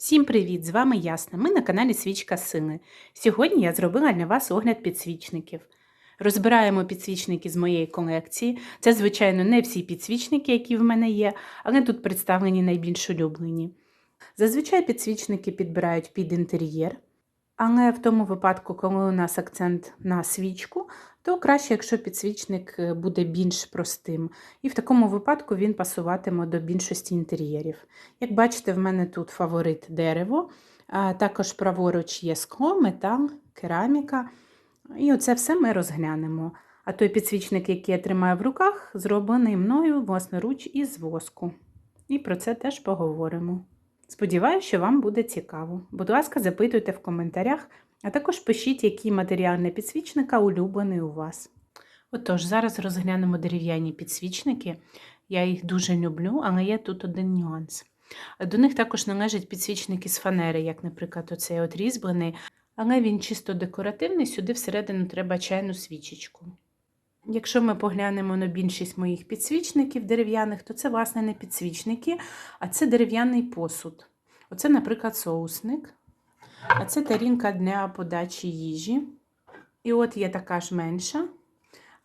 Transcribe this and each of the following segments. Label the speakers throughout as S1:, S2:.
S1: Всім привіт! З вами Ясна. Ми на каналі Свічка Сили. Сьогодні я зробила для вас огляд підсвічників. Розбираємо підсвічники з моєї колекції. Це, звичайно, не всі підсвічники, які в мене є, але тут представлені найбільш улюблені. Зазвичай підсвічники підбирають під інтер'єр, але в тому випадку, коли у нас акцент на свічку, то краще, якщо підсвічник е, буде більш простим. І в такому випадку він пасуватиме до більшості інтер'єрів. Як бачите, в мене тут фаворит дерево, також праворуч є скло, метал, кераміка. І оце все ми розглянемо. А той підсвічник, який я тримаю в руках, зроблений мною власноруч із воску. І про це теж поговоримо. Сподіваюся, що вам буде цікаво. Будь ласка, запитуйте в коментарях, а також пишіть, який матеріал для підсвічника улюблений у вас. Отож, зараз розглянемо дерев'яні підсвічники. Я їх дуже люблю, але є тут один нюанс. До них також належать підсвічники з фанери, як, наприклад, оцей от різьблений, але він чисто декоративний, сюди всередину треба чайну свічечку. Якщо ми поглянемо на більшість моїх підсвічників дерев'яних, то це, власне, не підсвічники, а це дерев'яний посуд. Оце, наприклад, соусник, а це тарінка для подачі їжі. І от є така ж менша.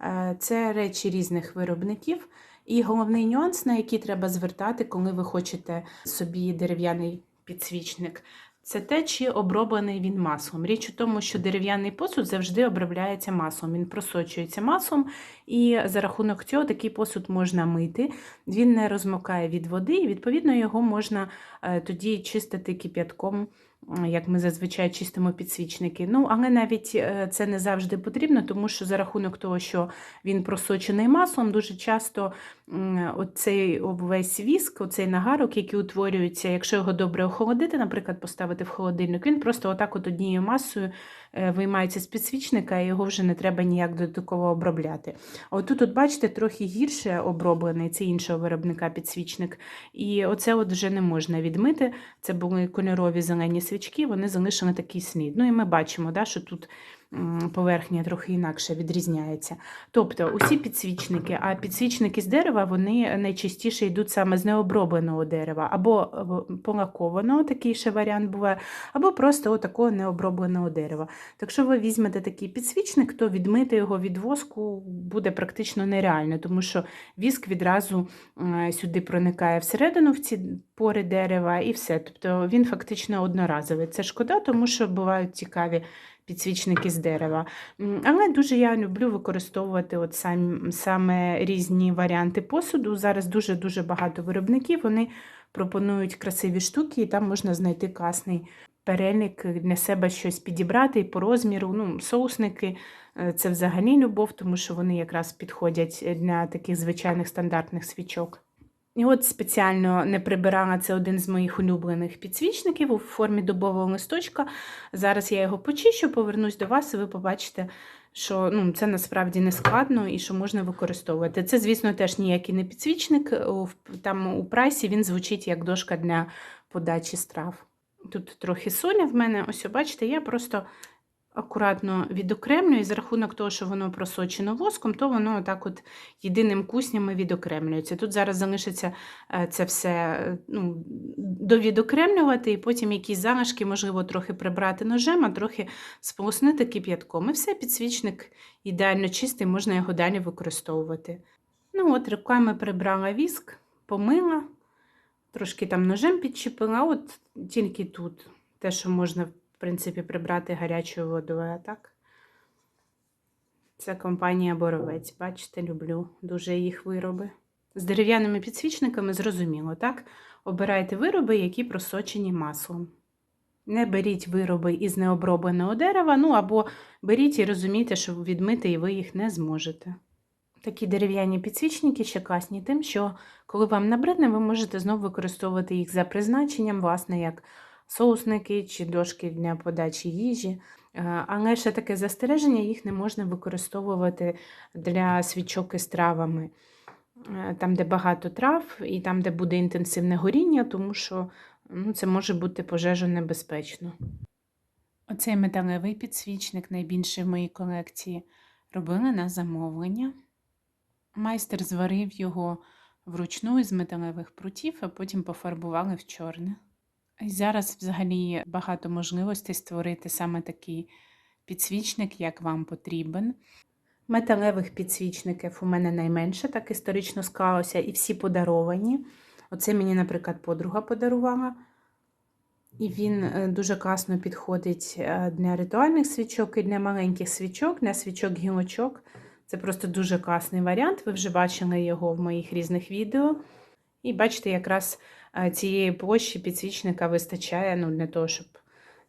S1: Е, Це речі різних виробників. І головний нюанс, на який треба звертати, коли ви хочете собі дерев'яний підсвічник, це те, чи оброблений він маслом. Річ у тому, що дерев'яний посуд завжди обробляється маслом, він просочується маслом, і за рахунок цього такий посуд можна мити. Він не розмокає від води, і відповідно його можна е, тоді чистити кип'ятком. Як ми зазвичай чистимо підсвічники. Ну, але навіть е, це не завжди потрібно, тому що за рахунок того, що він просочений маслом, дуже часто оцей весь віск, оцей нагарок, який утворюється, якщо його добре охолодити, наприклад, поставити в холодильник, він просто отак от однією масою виймається з підсвічника, і його вже не треба ніяк додатково обробляти. А отут, от, бачите, трохи гірше оброблений, це іншого виробника підсвічник. І оце от вже не можна відмити. Це були кольорові зелені свічки, вони залишили такий слід. Ну і ми бачимо, да, що тут поверхня трохи інакше відрізняється. Тобто усі підсвічники, а підсвічники з дерева вони найчастіше йдуть саме з необробленого дерева, або полакованого, такий ще варіант буває, або просто такого необробленого дерева. Так що ви візьмете такий підсвічник, то відмити його від воску буде практично нереально, тому що віск відразу сюди проникає всередину в ці пори дерева і все. Тобто він фактично одноразовий. Це шкода, тому що бувають цікаві підсвічники з дерева. Але дуже я люблю використовувати от сам, саме різні варіанти посуду. Зараз дуже-дуже багато виробників вони пропонують красиві штуки, і там можна знайти класний перелік для себе щось підібрати і по розміру. Ну, Соусники е, це взагалі любов, тому що вони якраз підходять для таких звичайних стандартних свічок. І от спеціально не прибирала це один з моїх улюблених підсвічників у формі дубового листочка. Зараз я його почищу, повернусь до вас, і ви побачите, що ну, це насправді не складно і що можна використовувати. Це, звісно, теж ніякий не підсвічник. Там у прайсі він звучить як дошка для подачі страв. Тут трохи соня в мене, ось, бачите, я просто акуратно відокремлюю, і за рахунок того, що воно просочено воском, то воно так от єдиним куснями відокремлюється. Тут зараз залишиться е, це все ну, довідокремлювати, і потім якісь залишки, можливо, трохи прибрати ножем, а трохи сполоснити кип'ятком. І все, підсвічник ідеально чистий, можна його далі використовувати. Ну от, Руками прибрала віск, помила, трошки там ножем підчепила, от тільки тут те, що можна принципі, прибрати гарячою водою, так? Це компанія Боровець. Бачите, люблю дуже їх вироби. З дерев'яними підсвічниками зрозуміло, так? Обирайте вироби, які просочені маслом. Не беріть вироби із необробленого дерева, ну або беріть і розумійте, що відмити і ви їх не зможете. Такі дерев'яні підсвічники ще класні тим, що коли вам набридне, ви можете знову використовувати їх за призначенням, власне, як соусники чи дошки для подачі їжі. Е, але ще таке застереження, їх не можна використовувати для свічок із травами. Е, там, де багато трав, і там, де буде інтенсивне горіння, тому що ну, це може бути пожежонебезпечно. Оцей металевий підсвічник, найбільший в моїй колекції, робили на замовлення. Майстер зварив його вручну із металевих прутів, а потім пофарбували в чорне. І зараз взагалі багато можливостей створити саме такий підсвічник, як вам потрібен. Металевих підсвічників у мене найменше, так історично склалося, і всі подаровані. Оце мені, наприклад, подруга подарувала. І він е, дуже класно підходить е, для ритуальних свічок і для маленьких свічок, для свічок-гілочок. Це просто дуже класний варіант. Ви вже бачили його в моїх різних відео. І бачите, якраз цієї площі підсвічника вистачає ну, для того, щоб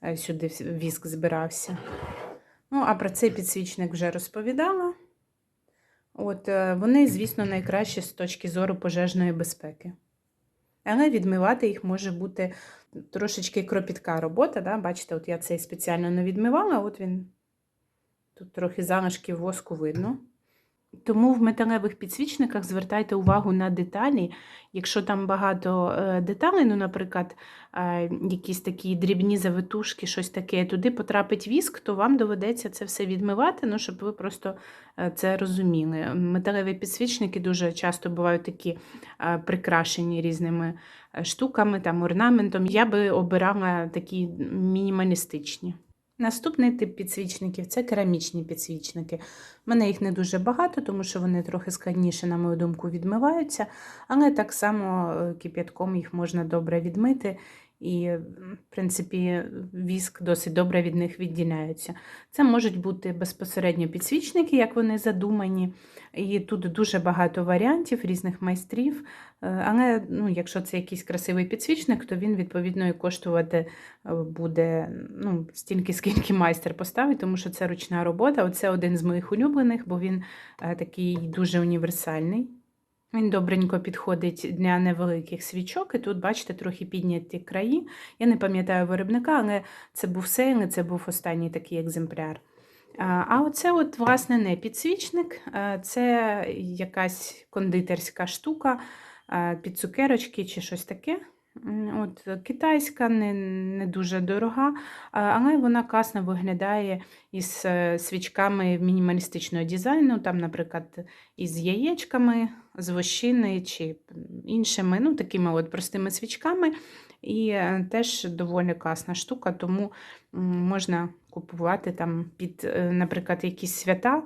S1: е, сюди віск збирався. Ну, а про цей підсвічник вже розповідала. От, е, вони, звісно, найкращі з точки зору пожежної безпеки. Але відмивати їх може бути трошечки кропітка робота. Да? Бачите, от я цей спеціально не відмивала, от він тут трохи залишків воску видно. Тому в металевих підсвічниках звертайте увагу на деталі. Якщо там багато е, деталей, ну, наприклад, е, якісь такі дрібні завитушки, щось таке, туди потрапить віск, то вам доведеться це все відмивати, ну, щоб ви просто е, це розуміли. Металеві підсвічники дуже часто бувають такі прикрашені різними штуками, там, орнаментом. Я би обирала такі мінімалістичні. Наступний тип підсвічників це керамічні підсвічники. У мене їх не дуже багато, тому що вони трохи складніше, на мою думку, відмиваються, але так само е, кип'ятком їх можна добре відмити, і, в принципі, віск досить добре від них відділяється. Це можуть бути безпосередньо підсвічники, як вони задумані, і тут дуже багато варіантів різних майстрів. Е, Але ну, якщо це якийсь красивий підсвічник, то він відповідно і коштувати е, буде ну, стільки, скільки майстер поставить, тому що це ручна робота. Оце один з моїх улюблених, бо він е, такий дуже універсальний. Він добренько підходить для невеликих свічок, і тут, бачите, трохи підняті краї. Я не пам'ятаю виробника, але це був сейл, це був останній такий екземпляр. А оце, от, власне, не підсвічник, це якась кондитерська штука під цукерочки чи щось таке. От, е, китайська, не, не дуже дорога, але вона класно виглядає із е, свічками мінімалістичного дизайну, там, наприклад, із яєчками, з вощини чи іншими, ну, такими от простими свічками. І е, теж доволі класна штука, тому можна купувати там під, наприклад, якісь свята.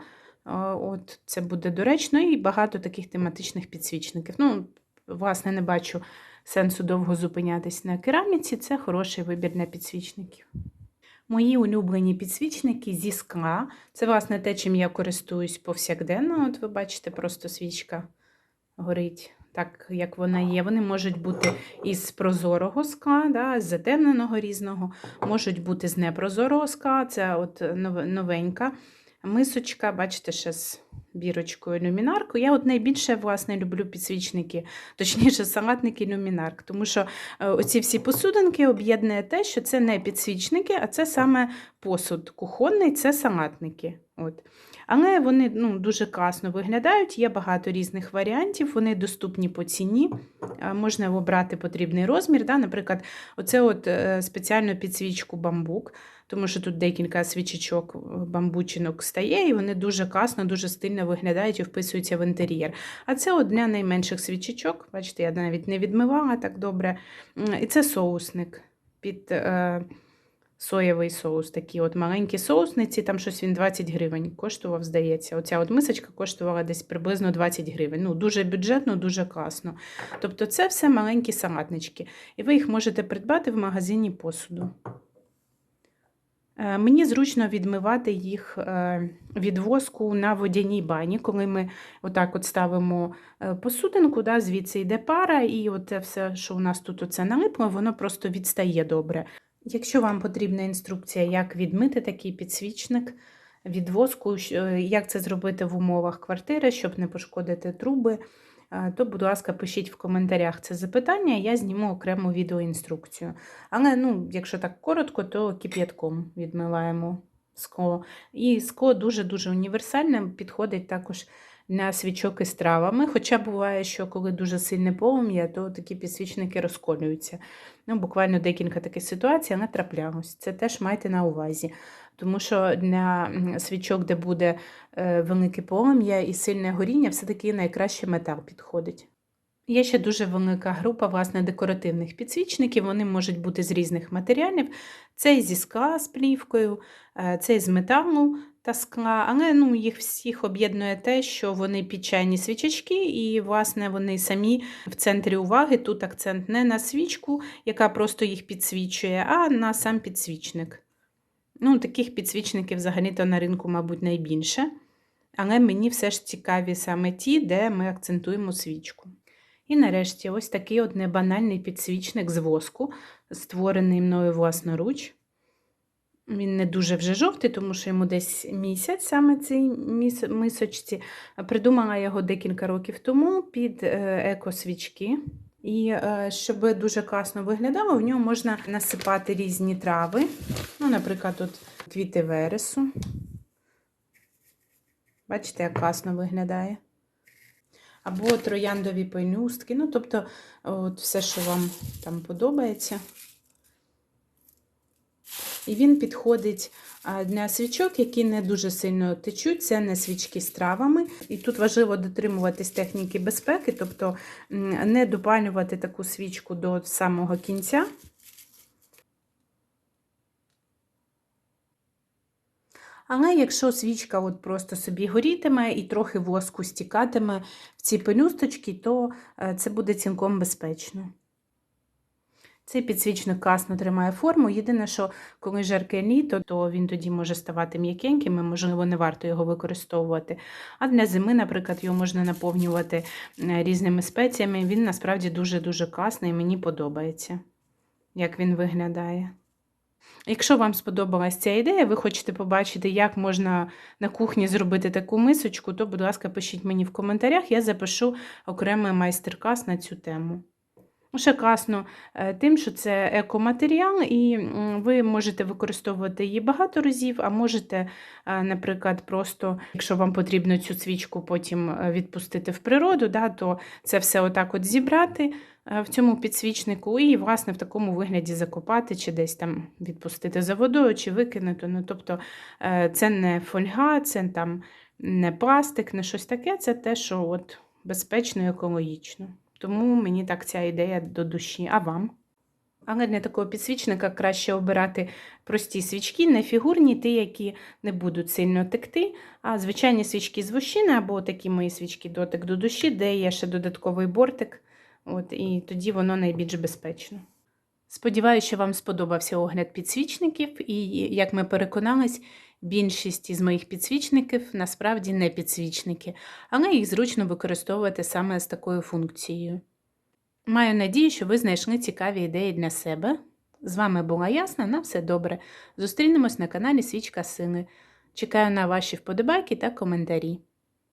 S1: От це буде доречно, і багато таких тематичних підсвічників. Ну, власне, не бачу сенсу довго зупинятись на кераміці. Це хороший вибір для підсвічників. Мої улюблені підсвічники зі скла. Це, власне, те, чим я користуюсь повсякденно. От ви бачите, просто свічка горить так, як вона є. Вони можуть бути із прозорого скла, да, з затемненого різного, можуть бути з непрозорого скла. Це от новенька мисочка, бачите, ще з бірочкою люмінарку. Я от найбільше власне люблю підсвічники, точніше, салатники люмінарк, тому що е, оці всі посудинки об'єднує те, що це не підсвічники, а це саме посуд кухонний, це салатники. От. Але вони ну, дуже класно виглядають, є багато різних варіантів, вони доступні по ціні, е, можна обрати потрібний розмір. Да? Наприклад, оце от е, спеціальну підсвічку бамбук, тому що тут декілька свічечок е, бамбучинок стає, і вони дуже класно, дуже стильно виглядають і вписуються в інтер'єр. А це для найменших свічечок, бачите, я навіть не відмивала так добре. І це соусник під е, соєвий соус. Такі от маленькі соусниці, там щось він 20 гривень коштував, здається. Оця от мисочка коштувала десь приблизно 20 гривень. Ну, дуже бюджетно, дуже класно. Тобто це все маленькі салатнички. І ви їх можете придбати в магазині посуду. Е, Мені зручно відмивати їх е, від воску на водяній бані, коли ми отак от ставимо е, посудинку, да, звідси йде пара, і от все, що у нас тут оце налипло, воно просто відстає добре. Якщо вам потрібна інструкція, як відмити такий підсвічник від воску, як це зробити в умовах квартири, щоб не пошкодити труби, то, будь ласка, пишіть в коментарях це запитання, я зніму окрему відеоінструкцію. Але ну, якщо так коротко, то кип'ятком відмиваємо скло. І скло дуже-дуже універсальне, підходить також на свічок із травами. Хоча буває, що коли дуже сильне полум'я, то такі підсвічники розколюються. Ну, буквально декілька таких ситуацій, але траплялось. Це теж майте на увазі. Тому що для свічок, де буде е, велике полум'я і сильне горіння, все-таки найкраще метал підходить. Є ще дуже велика група власне декоративних підсвічників. Вони можуть бути з різних матеріалів. Цей зі скла з плівкою, е, цей з металу та скла, але ну, їх всіх об'єднує те, що вони пічайні свічечки, і, власне, вони самі в центрі уваги. Тут акцент не на свічку, яка просто їх підсвічує, а на сам підсвічник. Ну, Таких підсвічників взагалі-то на ринку, мабуть, найбільше. Але мені все ж цікаві саме ті, де ми акцентуємо свічку. І нарешті ось такий от небанальний підсвічник з воску, створений мною власноруч. Він не дуже вже жовтий, тому що йому десь місяць саме цій мисочці. Придумала його декілька років тому під е, екосвічки. І е, щоб дуже класно виглядало, в нього можна насипати різні трави. Ну, Наприклад, тут квіти вересу. Бачите, як класно виглядає. Або трояндові пелюстки. Ну, тобто, от все, що вам там подобається. І він підходить для свічок, які не дуже сильно течуть, це не свічки з травами. І тут важливо дотримуватись техніки безпеки, тобто не допалювати таку свічку до самого кінця. Але якщо свічка от просто собі горітиме і трохи воску стікатиме в ці пелюсточки, то е, це буде цілком безпечно. Цей підсвічник класно тримає форму. Єдине, що коли жарке літо, то він тоді може ставати м'якеньким, і, можливо, не варто його використовувати. А для зими, наприклад, його можна наповнювати е, різними спеціями. Він насправді дуже-дуже класний, мені подобається, як він виглядає. Якщо вам сподобалась ця ідея, ви хочете побачити, як можна на кухні зробити таку мисочку, то, будь ласка, пишіть мені в коментарях, я запишу окремий майстер-клас на цю тему. Ще класно е, тим, що це екоматеріал, і ви можете використовувати її багато разів, а можете, е, наприклад, просто, якщо вам потрібно цю свічку потім е, відпустити в природу, да, то це все отак от зібрати в цьому підсвічнику і, власне, в такому вигляді закопати, чи десь там відпустити за водою, чи викинути. Ну, Тобто це не фольга, це там не пластик, не щось таке, це те, що от безпечно і екологічно. Тому мені так ця ідея до душі. А вам? Але для такого підсвічника краще обирати прості свічки, не фігурні, ті, які не будуть сильно текти, а звичайні свічки з вощини, або такі мої свічки дотик до душі, де є ще додатковий бортик. От, І тоді воно найбільш безпечно. Сподіваюся, що вам сподобався огляд підсвічників, і, як ми переконались, більшість із моїх підсвічників насправді не підсвічники, але їх зручно використовувати саме з такою функцією. Маю надію, що ви знайшли цікаві ідеї для себе. З вами була Ясна, на все добре. Зустрінемось на каналі Свічка Сини. Чекаю на ваші вподобайки та коментарі.